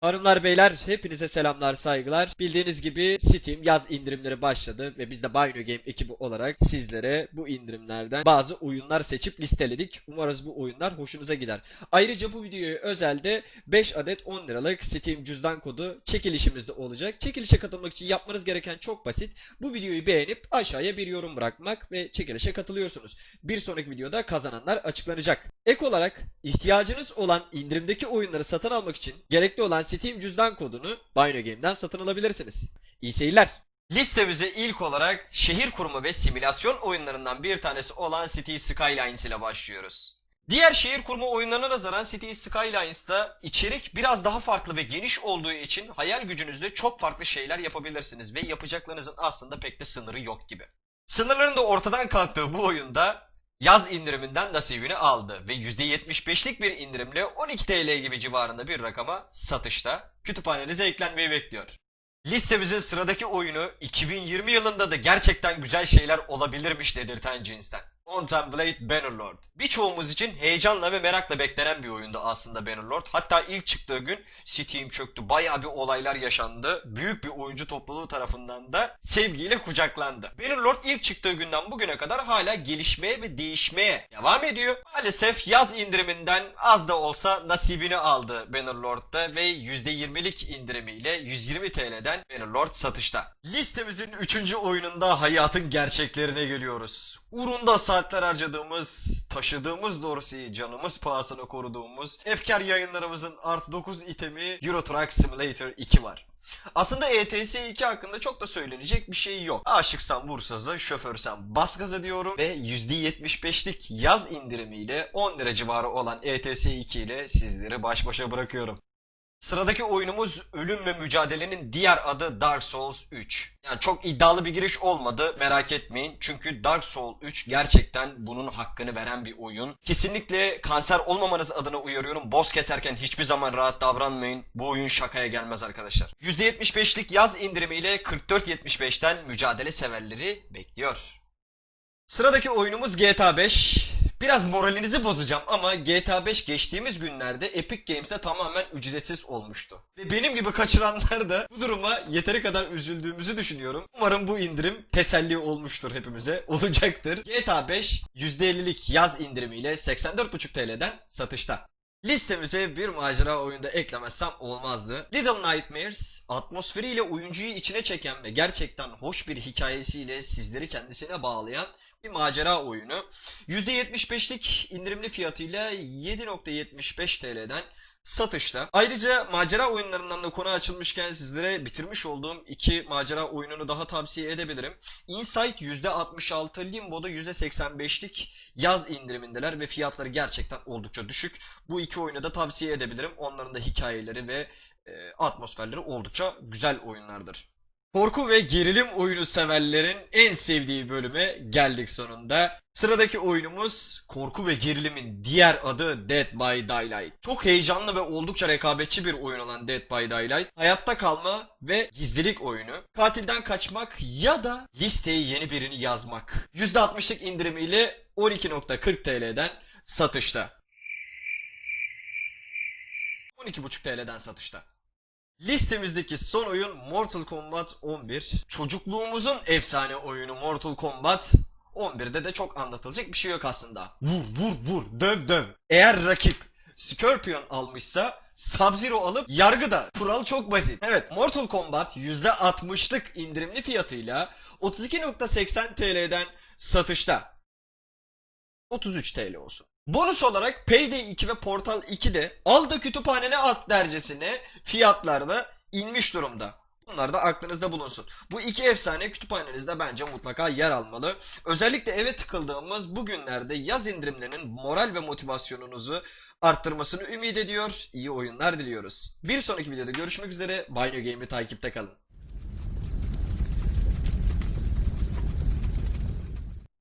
Hanımlar beyler hepinize selamlar saygılar. Bildiğiniz gibi Steam yaz indirimleri başladı ve biz de Bino Game ekibi olarak sizlere bu indirimlerden bazı oyunlar seçip listeledik. Umarız bu oyunlar hoşunuza gider. Ayrıca bu videoya özelde 5 adet 10 liralık Steam cüzdan kodu çekilişimizde olacak. Çekilişe katılmak için yapmanız gereken çok basit. Bu videoyu beğenip aşağıya bir yorum bırakmak ve çekilişe katılıyorsunuz. Bir sonraki videoda kazananlar açıklanacak. Ek olarak ihtiyacınız olan indirimdeki oyunları satın almak için gerekli olan Steam cüzdan kodunu Bino Game'den satın alabilirsiniz. İyi seyirler. Listemize ilk olarak şehir kurma ve simülasyon oyunlarından bir tanesi olan City Skylines ile başlıyoruz. Diğer şehir kurma oyunlarına nazaran City Skylines'ta içerik biraz daha farklı ve geniş olduğu için hayal gücünüzde çok farklı şeyler yapabilirsiniz ve yapacaklarınızın aslında pek de sınırı yok gibi. Sınırların da ortadan kalktığı bu oyunda yaz indiriminden nasibini aldı ve %75'lik bir indirimle 12 TL gibi civarında bir rakama satışta kütüphanenize eklenmeyi bekliyor. Listemizin sıradaki oyunu 2020 yılında da gerçekten güzel şeyler olabilirmiş dedirten cinsten. Contemplate Bannerlord. Birçoğumuz için heyecanla ve merakla beklenen bir oyundu aslında Bannerlord. Hatta ilk çıktığı gün Steam çöktü. Bayağı bir olaylar yaşandı. Büyük bir oyuncu topluluğu tarafından da sevgiyle kucaklandı. Bannerlord ilk çıktığı günden bugüne kadar hala gelişmeye ve değişmeye devam ediyor. Maalesef yaz indiriminden az da olsa nasibini aldı Bannerlord'da ve %20'lik indirimiyle 120 TL'den Bannerlord satışta. Listemizin 3. oyununda hayatın gerçeklerine geliyoruz. Uğrunda saatler harcadığımız, taşıdığımız dorsiyi canımız pahasına koruduğumuz, efkar yayınlarımızın Art 9 itemi Euro Truck Simulator 2 var. Aslında ETS 2 hakkında çok da söylenecek bir şey yok. Aşıksan Bursa'za, şoförsen bas gaza diyorum ve %75'lik yaz indirimiyle 10 lira civarı olan ETS 2 ile sizleri baş başa bırakıyorum. Sıradaki oyunumuz Ölüm ve Mücadele'nin diğer adı Dark Souls 3. Yani çok iddialı bir giriş olmadı merak etmeyin. Çünkü Dark Souls 3 gerçekten bunun hakkını veren bir oyun. Kesinlikle kanser olmamanız adına uyarıyorum. Boss keserken hiçbir zaman rahat davranmayın. Bu oyun şakaya gelmez arkadaşlar. %75'lik yaz indirimiyle 44.75'ten mücadele severleri bekliyor. Sıradaki oyunumuz GTA 5. Biraz moralinizi bozacağım ama GTA 5 geçtiğimiz günlerde Epic Games'te tamamen ücretsiz olmuştu. Ve benim gibi kaçıranlar da bu duruma yeteri kadar üzüldüğümüzü düşünüyorum. Umarım bu indirim teselli olmuştur hepimize. Olacaktır. GTA 5 %50'lik yaz indirimiyle 84,5 TL'den satışta. Listemize bir macera oyunda eklemezsem olmazdı. Little Nightmares, atmosferiyle oyuncuyu içine çeken ve gerçekten hoş bir hikayesiyle sizleri kendisine bağlayan bir macera oyunu. %75'lik indirimli fiyatıyla 7.75 TL'den satışta. Ayrıca macera oyunlarından da konu açılmışken sizlere bitirmiş olduğum iki macera oyununu daha tavsiye edebilirim. Insight %66, Limbo'da %85'lik yaz indirimindeler ve fiyatları gerçekten oldukça düşük. Bu iki oyunu da tavsiye edebilirim. Onların da hikayeleri ve e, atmosferleri oldukça güzel oyunlardır. Korku ve gerilim oyunu severlerin en sevdiği bölüme geldik sonunda. Sıradaki oyunumuz korku ve gerilimin diğer adı Dead by Daylight. Çok heyecanlı ve oldukça rekabetçi bir oyun olan Dead by Daylight. Hayatta kalma ve gizlilik oyunu. Katilden kaçmak ya da listeye yeni birini yazmak. %60'lık indirimiyle 12.40 TL'den satışta. 12.5 TL'den satışta. Listemizdeki son oyun Mortal Kombat 11. Çocukluğumuzun efsane oyunu Mortal Kombat 11'de de çok anlatılacak bir şey yok aslında. Vur vur vur döv döv. Eğer rakip Scorpion almışsa Sub-Zero alıp yargıda. Kural çok basit. Evet Mortal Kombat %60'lık indirimli fiyatıyla 32.80 TL'den satışta. 33 TL olsun. Bonus olarak Payday 2 ve Portal 2'de al da kütüphanene at dercesine fiyatlarda inmiş durumda. Bunlar da aklınızda bulunsun. Bu iki efsane kütüphanenizde bence mutlaka yer almalı. Özellikle eve tıkıldığımız bu günlerde yaz indirimlerinin moral ve motivasyonunuzu arttırmasını ümit ediyor. İyi oyunlar diliyoruz. Bir sonraki videoda görüşmek üzere. Banyo Game'i takipte kalın.